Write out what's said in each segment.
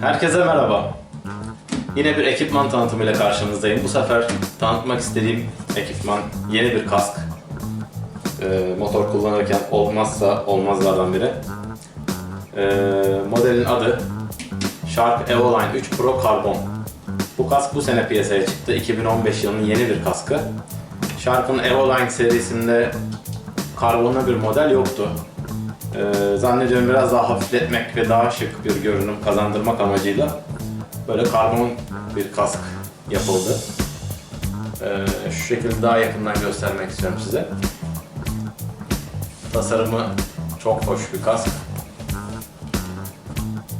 Herkese merhaba. Yine bir ekipman tanıtımıyla karşınızdayım. Bu sefer tanıtmak istediğim ekipman yeni bir kask. Ee, motor kullanırken olmazsa olmazlardan biri. Ee, modelin adı Shark Evoline 3 Pro Carbon. Bu kask bu sene piyasaya çıktı. 2015 yılının yeni bir kaskı. Shark'ın Evoline serisinde karbonlu bir model yoktu. Ee, zannediyorum biraz daha hafifletmek ve daha şık bir görünüm kazandırmak amacıyla böyle karbon bir kask yapıldı. Ee, şu şekilde daha yakından göstermek istiyorum size. Tasarımı çok hoş bir kask.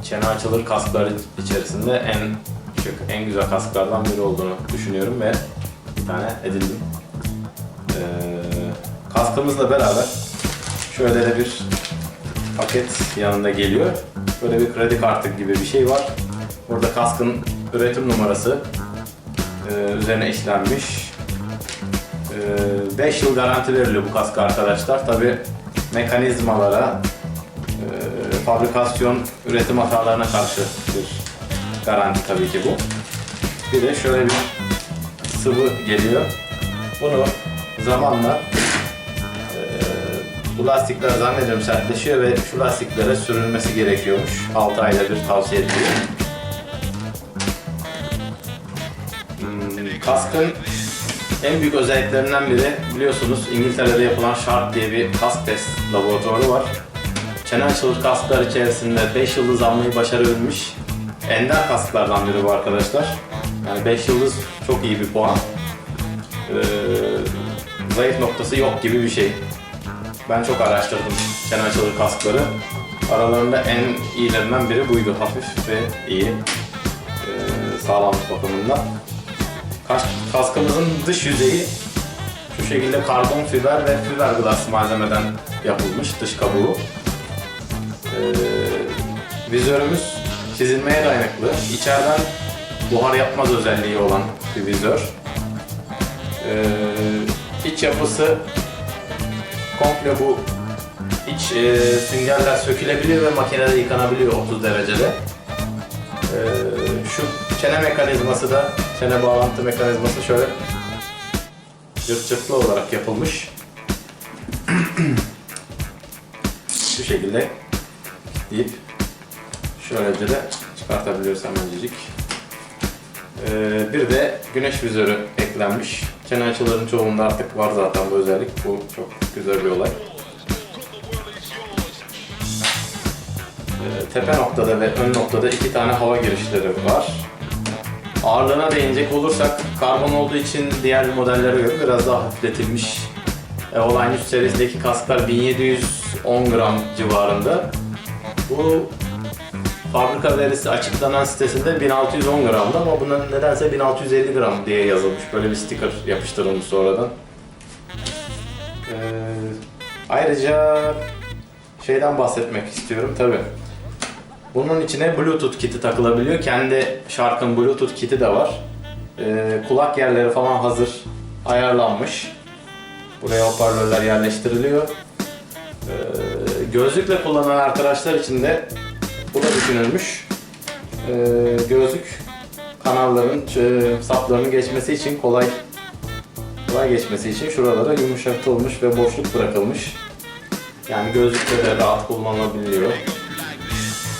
Çene açılır kasklar içerisinde en şık, en güzel kasklardan biri olduğunu düşünüyorum ve bir tane edindim. Kaskımızla beraber şöyle de bir paket yanında geliyor. Böyle bir kredi kartı gibi bir şey var. Burada kaskın üretim numarası e, üzerine işlenmiş. 5 yıl garanti veriliyor bu kaska arkadaşlar. Tabi mekanizmalara, e, fabrikasyon, üretim hatalarına karşı bir garanti tabii ki bu. Bir de şöyle bir sıvı geliyor. Bunu zamanla bu lastikler zannediyorum sertleşiyor ve şu lastiklere sürülmesi gerekiyormuş. 6 ayda bir tavsiye ediliyor. Hmm, kaskın en büyük özelliklerinden biri biliyorsunuz İngiltere'de yapılan Sharp diye bir kask test laboratuvarı var. Çene açılır kasklar içerisinde 5 yıldız almayı başarabilmiş ender kasklardan biri bu arkadaşlar. Yani 5 yıldız çok iyi bir puan. Ee, zayıf noktası yok gibi bir şey. Ben çok araştırdım çene açılır kaskları. Aralarında en iyilerinden biri buydu. Hafif ve iyi. Ee, sağlamlık bakımından. Kas- Kaskımızın dış yüzeyi şu şekilde karbon fiber ve fiberglass malzemeden yapılmış dış kabuğu. Ee, vizörümüz çizilmeye dayanıklı. İçeriden buhar yapmaz özelliği olan bir vizör. Ee, iç yapısı komple bu iç e, süngerler sökülebiliyor ve makinede yıkanabiliyor 30 derecede. E, şu çene mekanizması da, çene bağlantı mekanizması şöyle cırt olarak yapılmış. şu şekilde deyip şöylece de çıkartabiliyoruz hemencik. E, bir de güneş vizörü eklenmiş. Çene açıların çoğunda artık var zaten bu özellik. Bu çok güzel bir olay. Ee, tepe noktada ve ön noktada iki tane hava girişleri var. Ağırlığına değinecek olursak karbon olduğu için diğer modellere göre biraz daha hafifletilmiş. Evoline 3 serisindeki kasklar 1710 gram civarında. Bu fabrika verisi açıklanan sitesinde 1610 gramdı ama buna nedense 1650 gram diye yazılmış. Böyle bir sticker yapıştırılmış sonradan. Ee, ayrıca şeyden bahsetmek istiyorum tabi. Bunun içine Bluetooth kiti takılabiliyor. Kendi şarkın Bluetooth kiti de var. Ee, kulak yerleri falan hazır ayarlanmış. Buraya hoparlörler yerleştiriliyor. Ee, gözlükle kullanan arkadaşlar için de bu da düşünülmüş. Ee, gözlük kanalların e, saplarının geçmesi için kolay kolay geçmesi için şuralara yumuşatılmış ve boşluk bırakılmış. Yani gözlükte de rahat kullanılabiliyor.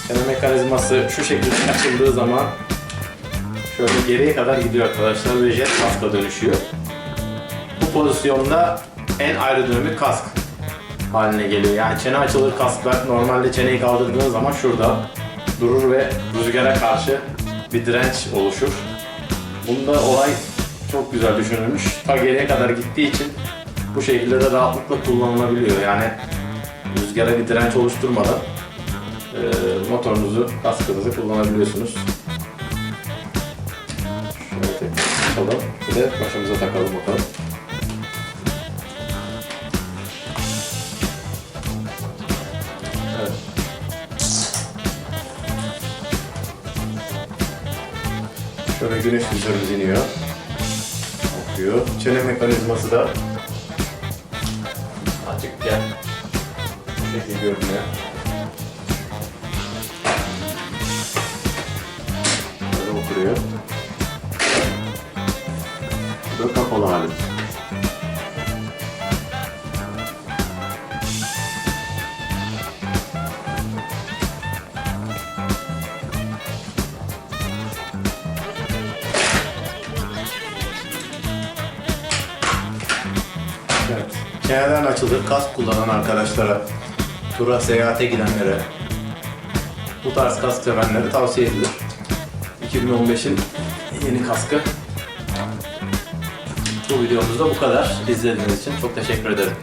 Çene mekanizması şu şekilde açıldığı zaman şöyle geriye kadar gidiyor arkadaşlar ve jet kaska dönüşüyor. Bu pozisyonda en aerodinamik kask haline geliyor. Yani çene açılır kasklar normalde çeneyi kaldırdığınız zaman şurada durur ve rüzgara karşı bir direnç oluşur. Bunda olay çok güzel düşünülmüş. Ta geriye kadar gittiği için bu şekilde de rahatlıkla kullanılabiliyor. Yani rüzgara bir direnç oluşturmadan e, motorunuzu, kaskınızı kullanabiliyorsunuz. Şöyle tekrar açalım. Bir de başımıza takalım bakalım. Evet. Şöyle güneş vizörümüz iniyor. Okuyor. Çene mekanizması da açıkken bu şekilde görünüyor. Böyle oturuyor. Bu kapalı hali. Kenardan açılır. Kask kullanan arkadaşlara, tura, seyahate gidenlere, bu tarz kask sevenlere tavsiye edilir. 2015'in yeni kaskı. Bu videomuzda bu kadar. İzlediğiniz için çok teşekkür ederim.